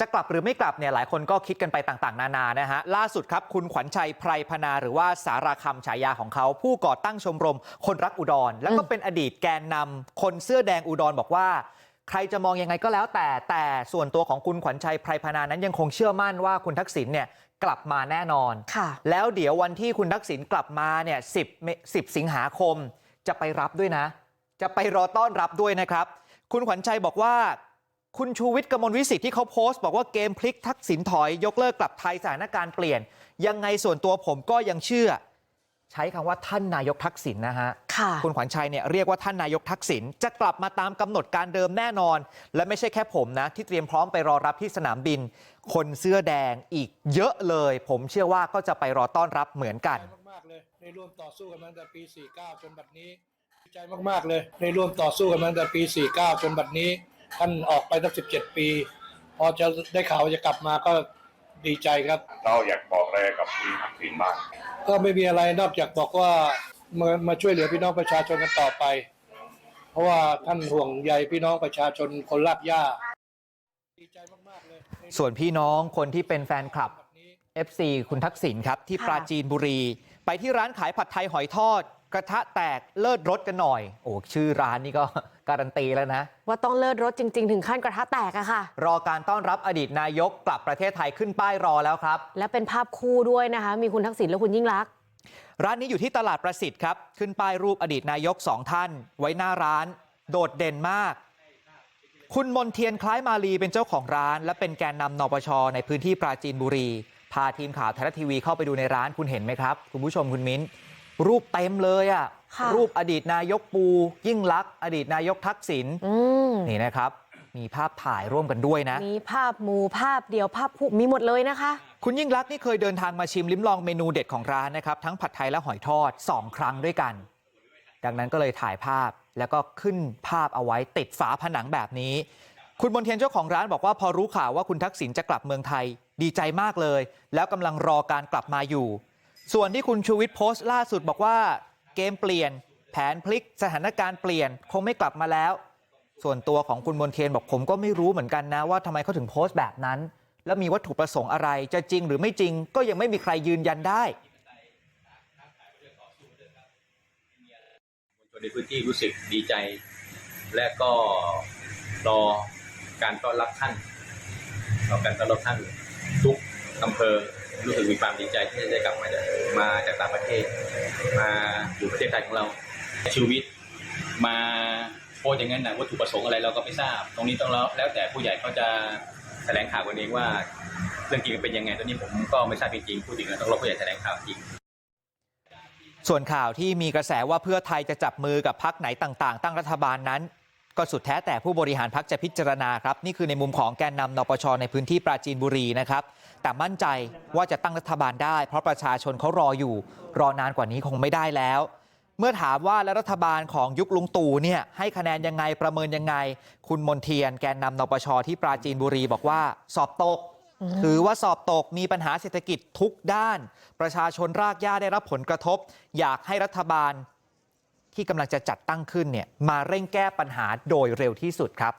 จะกลับหรือไม่กลับเนี่ยหลายคนก็คิดกันไปต่างๆนานานะฮะล่าสุดครับคุณขวัญชัยไพรพนาหรือว่าสาราคำฉายาของเขา ผู้ก่อตั้งชมรม คนรักอุดร แล้วก็เป็นอดีตแกนนำคนเสื้อแดงอุดรบอกว่า ใครจะมองยังไงก็แล้วแต่แต่ส่วนตัวของคุณขวัญชัยไพรพนานั้นยังคงเชื่อมั่นว่าคุณทักษิณเนี่ยกลับมาแน่นอนค่ะแล้วเดี๋ยววันที่คุณทักษิณกลับมาเนี่ย10เม10สิงหาคมจะไปรับด้วยนะ จะไปรอต้อนรับด้วยนะครับ คุณขวัญชัยบอกว่า คุณชูวิทย์กมลวิสิทธิ์ที่เขาโพสต์บอกว่าเกมพลิกทักษิณถอยยกเลิกกลับไทยสถานการณ์เปลี่ยน ยังไงส่วนตัวผมก็ยังเชื่อ ใช้คำว่าท่านนายกทักษิณนะฮะค่ะคุณขวัญชัยเนี่ยเรียกว่าท่านนายกทักษิณจะกลับมาตามกำหนดการเดิมแน่นอน และไม่ใช่แค่ผมนะ ที่เตรียมพร้อมไปรอรับที่สนามบิน คนเสื้อแดงอีกเยอะเลย ผมเชื่อว่าก็จะไปรอต้อนรับเหมือนกันมากๆเลยได้ร่วมต่อสู้กันมาตั้งแต่ปี 49 จนบัดนี้ดีใจมากๆเลยได้ร่วมต่อสู้กันมาตั้งแต่ปี 49 จนบัดนี้ ท่านออกไปตั้ง17ปี พอจะได้ข่าวว่าจะกลับมาก็ดีใจครับ เราอยากบอกอะไรกับคุณทักษิณบ้างก็ไม่มีอะไรนอกจากบอกว่ามามาช่วยเหลือพี่น้องประชาชนกันต่อไป เพราะว่าท่านห่วงใยพี่น้องประชาชนคนลากย่าดีใจมากๆเลยส่วนพี่น้องคนที่เป็นแฟนคลับบัดนี้ FC คุณทักษิณครับ ที่ค่ะปราจีนบุรี ไปที่ร้านขายผัดไทยหอยทอด กระทะแตกเลิศรสกันหน่อย โอ้ชื่อร้านนี่ก็การันตีแล้วนะ ว่าต้องเลิศรถจริง ๆ ถึงขั้นกระทะแตกอะค่ะ รอการต้อนรับอดีตนายกกลับประเทศไทยขึ้นป้ายรอแล้วครับ และเป็นภาพคู่ด้วยนะคะ มีคุณทักษิณและคุณยิ่งรักษณ์ร้านนี้อยู่ที่ตลาดประสิทธิ์ครับ ขึ้นป้ายรูปอดีตนายกสองท่าน ไว้หน้าร้าน โดดเด่นมาก คุณมนเทียนคล้ายมาลีเป็นเจ้าของร้าน และเป็นแกนนำนปช ในพื้นที่ปราจีนบุรี พาทีมข่าวไทยรัฐทีวีเข้าไปดูในร้านคุณเห็นไหมครับ คุณผู้ชมคุณมิ้น รูปเต็มเลยอะค่ะรูปอดีตนายกปูยิ่งลักษณ์อดีตนายกทักษิณอืมนี่นะครับมีภาพถ่ายร่วมกันด้วยนะมีภาพหมู่ภาพเดียวภาพคู่มีหมดเลยนะคะ คุณยิ่งรักษณ์นี่เคยเดินทางมาชิมลิ้มลองเมนูเด็ดของร้านนะครับทั้งผัดไทยและหอยทอด 2 ครั้งด้วยกัน ดังนั้นก็เลยถ่ายภาพแล้วก็ขึ้นภาพเอาไว้ติดฝาผนังแบบนี้ คุณบนเทียนเจ้าของร้านบอกว่าพอรู้ข่าวว่าคุณทักษิณจะกลับเมืองไทย ดีใจมากเลย แล้วกำลังรอการกลับมาอยู่ ส่วนที่คุณชูวิทย์โพสต์ล่าสุดบอกว่าเกมเปลี่ยนแผนพลิกสถานการณ์เปลี่ยนคงไม่กลับมาแล้วส่วนตัวของคุณมนเทียนบอกผมก็ไม่รู้เหมือนกันนะว่าทำไมเขาถึงโพสต์แบบนั้นแล้วมีวัตถุประสงค์อะไรจะจริงหรือไม่จริงก็ยังไม่มีใครยืนยันได้ในพื้นที่รู้สึกดีใจ และก็รอการต้อนรับท่านรอการต้อนรับท่านทุกอำเภอ รู้สึกมีความดีใจที่ได้กลับมาจากมาจากต่างประเทศ มาอยู่ประเทศไทยของเราชีวิตมาโพสอย่างนั้นนะวัตถุประสงค์อะไรเราก็ไม่ทราบ ตรงนี้ต้องแล้วแต่ผู้ใหญ่เขาจะแถลงข่าวกันเองว่าเรื่องจริงเป็นยังไงตอนนี้ผมก็ไม่ทราบจริงๆพูดถึงแล้วต้องรอผู้ใหญ่แถลงข่าวจริงส่วนข่าวที่มีกระแสว่าเพื่อไทยจะจับมือกับพักไหนต่าง ๆ ตั้งรัฐบาลนั้น ก็สุดแท้แต่ผู้บริหารพักจะพิจารณาครับนี่คือในมุมของแกนนำนปชในพื้นที่ปราจีนบุรีนะครับแต่มั่นใจว่าจะตั้งรัฐบาลได้ เพราะประชาชนเขารออยู่ รอนานกว่านี้คงไม่ได้แล้ว เมื่อถามว่าแล้วรัฐบาลของยุคลุงตู่เนี่ยให้คะแนนยังไงประเมินยังไง คุณมนเทียนแกนนำนปชที่ปราจีนบุรีบอกว่าสอบตกถือว่าสอบตกมีปัญหาเศรษฐกิจทุกด้าน ประชาชนรากหญ้าได้รับผลกระทบ อยากให้รัฐบาล ที่กำลังจะจัดตั้งขึ้นเนี่ยมาเร่งแก้ปัญหาโดยเร็วที่สุดครับ